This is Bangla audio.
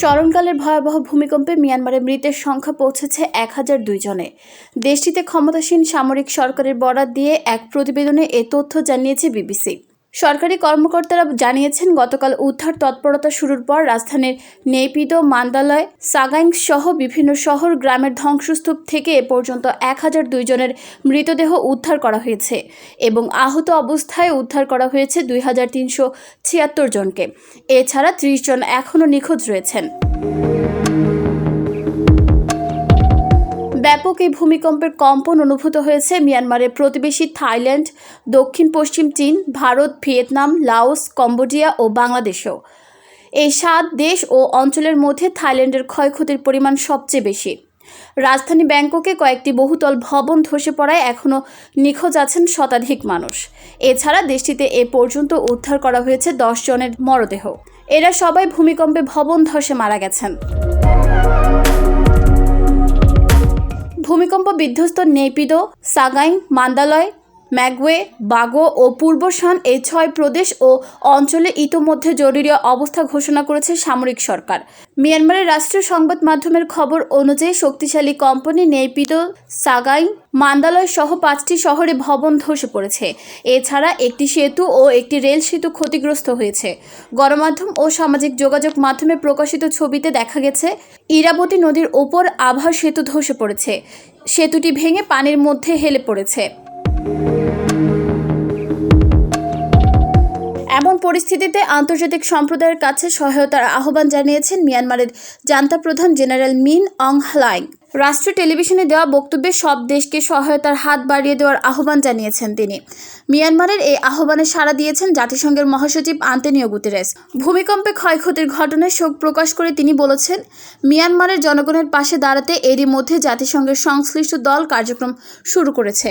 স্মরণকালের ভয়াবহ ভূমিকম্পে মিয়ানমারের মৃতের সংখ্যা পৌঁছেছে এক হাজার দুই জনে। দেশটিতে ক্ষমতাসীন সামরিক সরকারের বরাত দিয়ে এক প্রতিবেদনে এ তথ্য জানিয়েছে বিবিসি। সরকারি কর্মকর্তারা জানিয়েছেন, গতকাল উদ্ধার তৎপরতা শুরুর পর রাজধানীর নেপিদো মান্দালয়, সাগাইং সহ বিভিন্ন শহর গ্রামের ধ্বংসস্তূপ থেকে এ পর্যন্ত এক হাজার দুই জনের মৃতদেহ উদ্ধার করা হয়েছে এবং আহত অবস্থায় উদ্ধার করা হয়েছে দুই হাজার তিনশো ছিয়াত্তর জনকে। এছাড়া ত্রিশ জন এখনও নিখোঁজ রয়েছেন। ব্যাপক এই ভূমিকম্পের কম্পন অনুভূত হয়েছে মিয়ানমারের প্রতিবেশী থাইল্যান্ড, দক্ষিণ পশ্চিম চীন, ভারত, ভিয়েতনাম, লাওস, কম্বোডিয়া ও বাংলাদেশেও। এই সাত দেশ ও অঞ্চলের মধ্যে থাইল্যান্ডের ক্ষয়ক্ষতির পরিমাণ সবচেয়ে বেশি। রাজধানী ব্যাংককে কয়েকটি বহুতল ভবন ধসে পড়ায় এখনও নিখোঁজ আছেন শতাধিক মানুষ। এছাড়া দেশটিতে এ পর্যন্ত উদ্ধার করা হয়েছে দশ জনের মরদেহ। এরা সবাই ভূমিকম্পে ভবন ধসে মারা গেছেন। ভূমিকম্প বিধ্বস্ত নেপিদো সাগাই মান্দালয় ম্যাগওয়ে, বাগো ও পূর্বশান এই ছয় প্রদেশ ও অঞ্চলে ইতোমধ্যে জরুরি অবস্থা ঘোষণা করেছে সামরিক সরকার। মিয়ানমারের রাষ্ট্রীয় সংবাদ মাধ্যমের খবর অনুযায়ী শক্তিশালী কোম্পানি নেপিদো সাগাই মান্দালয় সহ পাঁচটি শহরে ভবন ধসে পড়েছে। এছাড়া একটি সেতু ও একটি রেল সেতু ক্ষতিগ্রস্ত হয়েছে। গণমাধ্যম ও সামাজিক যোগাযোগ মাধ্যমে প্রকাশিত ছবিতে দেখা গেছে, ইরাবতী নদীর ওপর আভা সেতু ধসে পড়েছে। সেতুটি ভেঙে পানির মধ্যে হেলে পড়েছে। এমন পরিস্থিতিতে আন্তর্জাতিক সম্প্রদায়ের কাছে সহায়তার আহ্বান জানিয়েছেন মিয়ানমারের জান্তা প্রধান জেনারেল মিন অং হ্লাইং রাষ্ট্রীয় টেলিভিশনে দেওয়া বক্তব্যে সব দেশকে সহায়তার হাত বাড়িয়ে দেওয়ার আহ্বান জানিয়েছেন তিনি। মিয়ানমারের এই আহ্বানে সাড়া দিয়েছেন জাতিসংঘের মহাসচিব আন্তেনিও গুতেরেস। ভূমিকম্পে ক্ষয়ক্ষতির ঘটনায় শোক প্রকাশ করে তিনি বলেছেন, মিয়ানমারের জনগণের পাশে দাঁড়াতে এরই মধ্যে জাতিসংঘের সংশ্লিষ্ট দল কার্যক্রম শুরু করেছে।